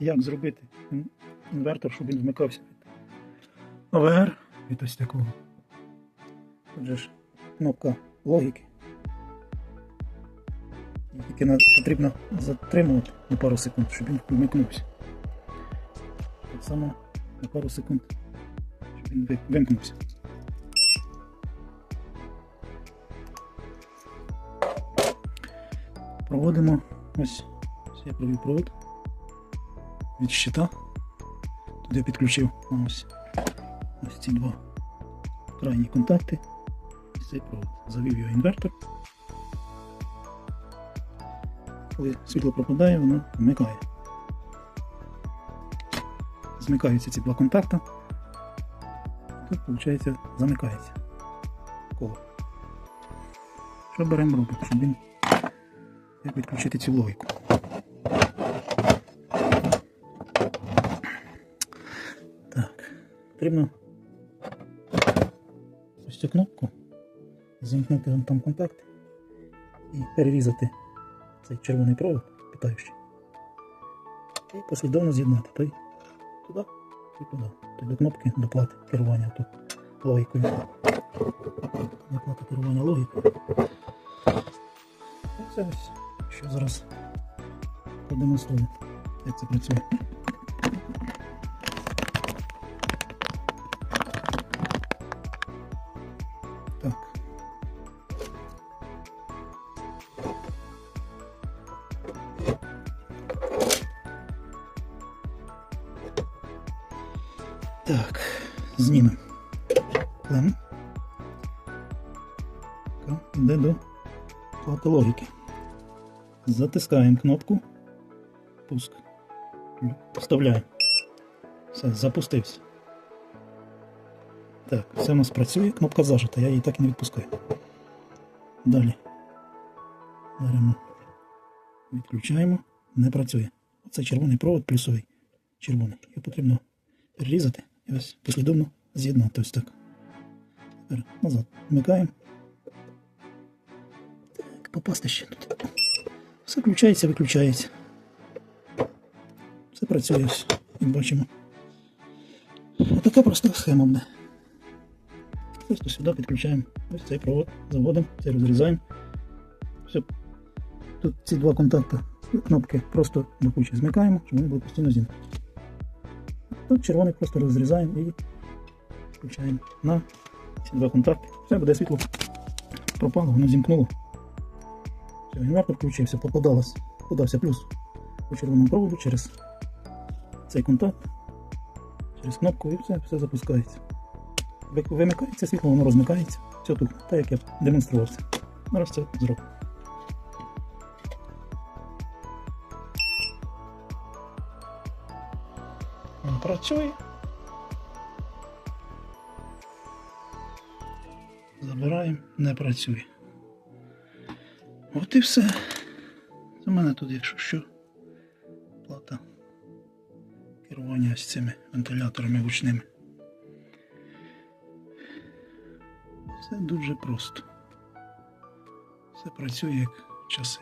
як зробити інвертор, щоб він вмикався від ОВР від ось такого. Отже ж, кнопка логіки. Тільки потрібно затримувати на пару секунд, щоб він вмикнувся. Так само на пару секунд, щоб він вимкнувся. Проводимо ось, ось я провів провод від щита. Тут я підключив ось, ось ці два крайні контакти. Цей провод. Завів його інвертор. Коли світло пропадає, воно вмикає. Змикаються ці два контакти. Тут, виходить, замикається коло. Що беремо робити, щоб він як відключити цю логіку. Потрібно ось цю кнопку замкнути там контакт і перерізати цей червоний провод питаючий. І послідовно з'єднати той туди і туди. Той до кнопки доплати керування тут логікою. Доплата керування логікою. І це ось, що зараз продемонструю, як це працює. Так, знімемо. Клем. Йде до плати логіки. Затискаємо кнопку. Пуск. Вставляємо. Все, запустився. Так, все у нас працює, кнопка зажата, я її так і не відпускаю. Далі. Беремо. Відключаємо. Не працює. Оце червоний провод плюсовий. Червоний. Його потрібно перерізати і ось послідовно з'єднати ось так. Тепер назад. Вмикаємо. Так, попасти ще тут. Все включається, виключається. Все працює ось, як бачимо. Отака проста схема буде. Просто сюди підключаємо ось цей провод, заводимо, цей розрізаємо. Все. Тут ці два контакти, кнопки просто до змикаємо, щоб вони були постійно зімкнуті. Тут червоний просто розрізаємо і включаємо на ці два контакти. Все буде світло. Пропало, воно зімкнуло. Все, інвертор включився, попадалось, подався плюс по червоному проводу через цей контакт, через кнопку і все, все запускається. Вимикається світло, воно розмикається. Все тут, так як я демонстрував це. Зараз це зроблю. Він працює. Забираємо, не працює. От і все. У мене тут, якщо що, плата керування з цими вентиляторами гучними. Все дуже просто. Все працює як часи.